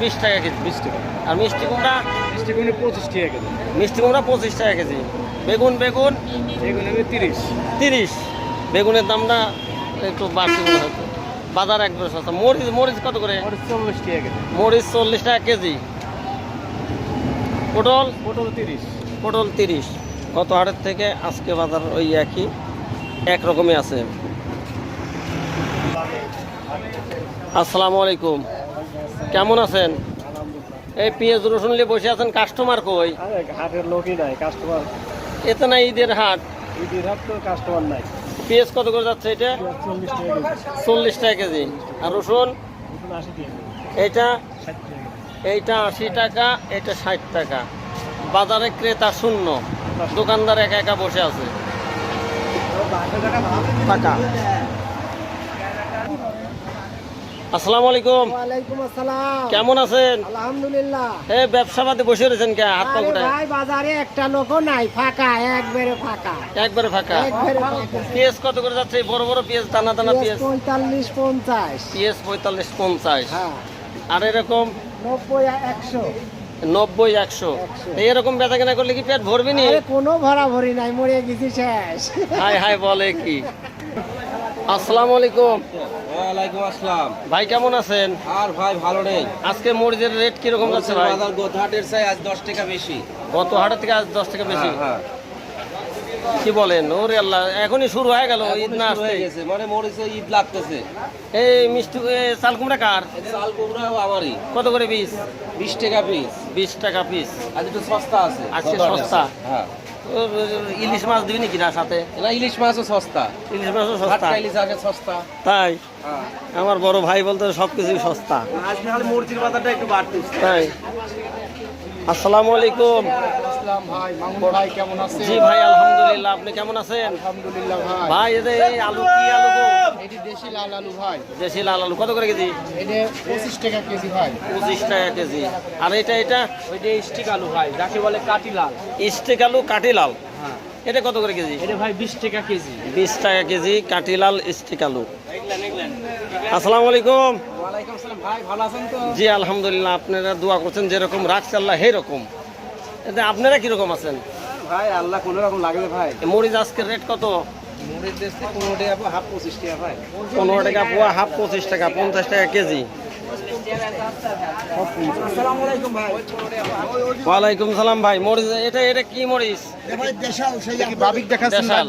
বিশ টাকা কেজি। বিশ টাকা আর মিষ্টি কুমড়া? মিষ্টি কুমড়ো পঁচিশ টাকা কেজি। মিষ্টি কুমড়া পঁচিশ টাকা কেজি বেগুন বেগুন? এগুলো হবে তিরিশ। তিরিশ বেগুনের দামটা একটু বাড়তি মনে হচ্ছে বাজার একবার সস্তা মরিচ মরিচ কত করে? আর চল্লিশ টাকা কেজি মরিচ চল্লিশ টাকা কেজি। পটল? পটল তিরিশ। পটল তিরিশ গত হাটের থেকে আজকে বাজার ওই একই। একরকমই আছে। আসসালামু আলাইকুম। কেমন আছেন? এই পেঁয়াজ রসুন নিয়ে বসে আছেন কাস্টমার কই? হাটের লোকই নাই কাস্টমার এতে না ঈদের হাট? ঈদের হাট তো কাস্টমার নাই। পেঁয়াজ কত করে যাচ্ছে এটা? চল্লিশ টাকা কেজি। আর রসুন? কেজি। এইটা? আশি টাকা এটা ষাট টাকা। বাজারে ক্রেতা শূন্য। দোকানদার একা একা বসে আছে। টাকা আসসালামু আলাইকুম। ওয়ালাইকুম আসসালাম। কেমন আছেন? আলহামদুলিল্লাহ। এ বসে রয়েছেন কে? হাত পা আরে ভাই বাজারে একটা নাই ফাঁকা একবারে ফাঁকা। একবারে ফাঁকা? একবারে ফাঁকা। পেঁয়াজ কত করে যাচ্ছে? এই বড় বড় পেঁয়াজ দানা দানা পেঁয়াজ পেঁয়াজ পঁয়তাল্লিশ পঞ্চাশ। পেঁয়াজ পঁয়তাল্লিশ হ্যাঁ। আর এরকম নব্বই একশো। নব্বই একশো। এরকম বেচা কেনা করলে কি পেট ভরবি নি? কোনো ভরা ভরি নাই মরে গেছি শেষ। হাই হাই বলে কি? আসসালামু আলাইকুম। ওয়ালাইকুম আসসালাম। ভাই কেমন আছেন? আর ভাই ভালো নেই। আজকে মরিচের রেট কীরকম যাচ্ছে ভাই? বাজার গোধাটের চাই আজ দশ টাকা বেশি। গত হাটের থেকে আজ দশ টাকা বেশি। হ্যাঁ, হ্যাঁ। কি বলেন? ওরে আল্লাহ এখনই শুরু হয়ে গেল ঈদ না হয়ে আসতে গেছে মানে মরিচে ঈদ লাগতেছে। এই মিষ্টি চাল কুমড়া কার? চাল কুমড়া আমারই। কত করে পিস? বিশ টাকা পিস। বিশ টাকা পিস। আজ একটু সস্তা আছে। আজকে সস্তা? হ্যাঁ। ইলিশ মাছ দিবি নাকি না সাথে? না ইলিশ মাছও সস্তা। ইলিশ মাছও সস্তা? ইলিশ আগে সস্তা। তাই? হ্যাঁ। আমার বড় ভাই বলতে সব কিছুই সস্তা। আজকে খালি মরিচের বাজারটা একটু বাড়তেছে। তাই? আসসালামু আলাইকুম। আসসালাম ভাই। মামুন ভাই কেমন আছেন? জি ভাই আলহামদুলিল্লাহ আপনি কেমন আছেন? আলহামদুলিল্লাহ ভাই। এই আলু কি আলু গো? এটি দেশি লাল আলু ভাই। দেশি লাল আলু কত করে কেজি? এটা টাকা কেজি ভাই। পঁচিশ টাকা কেজি। আর এটা এটা? ওইটা স্টিক আলু ভাই যাকে বলে কাটি লাল। স্টিক আলু কাটি লাল? হ্যাঁ। এটা কত করে কেজি? এটা ভাই বিশ টাকা কেজি। বিশ টাকা কেজি কাটি লাল স্টিক আলু। আসসালামু আলাইকুম। ওয়ালাইকুম আসসালাম ভাই ভালো আছেন তো? জি আলহামদুলিল্লাহ আপনারা দোয়া করছেন যেরকম রাখছে আল্লাহ সেরকম এতে আপনারা কীরকম আছেন? ভাই আল্লাহ কোনো রকম লাগবে ভাই। মরিচ আজকে রেট কত? মরিচ দেশে পনেরো টাকা হাফ পঁচিশ টাকা ভাই। পনেরো টাকা পোয়া হাফ পঁচিশ টাকা পঞ্চাশ টাকা কেজি। ওয়ালাইকুম সালাম ভাই মরিচ এটা এটা কি মরিচ? দেশাল।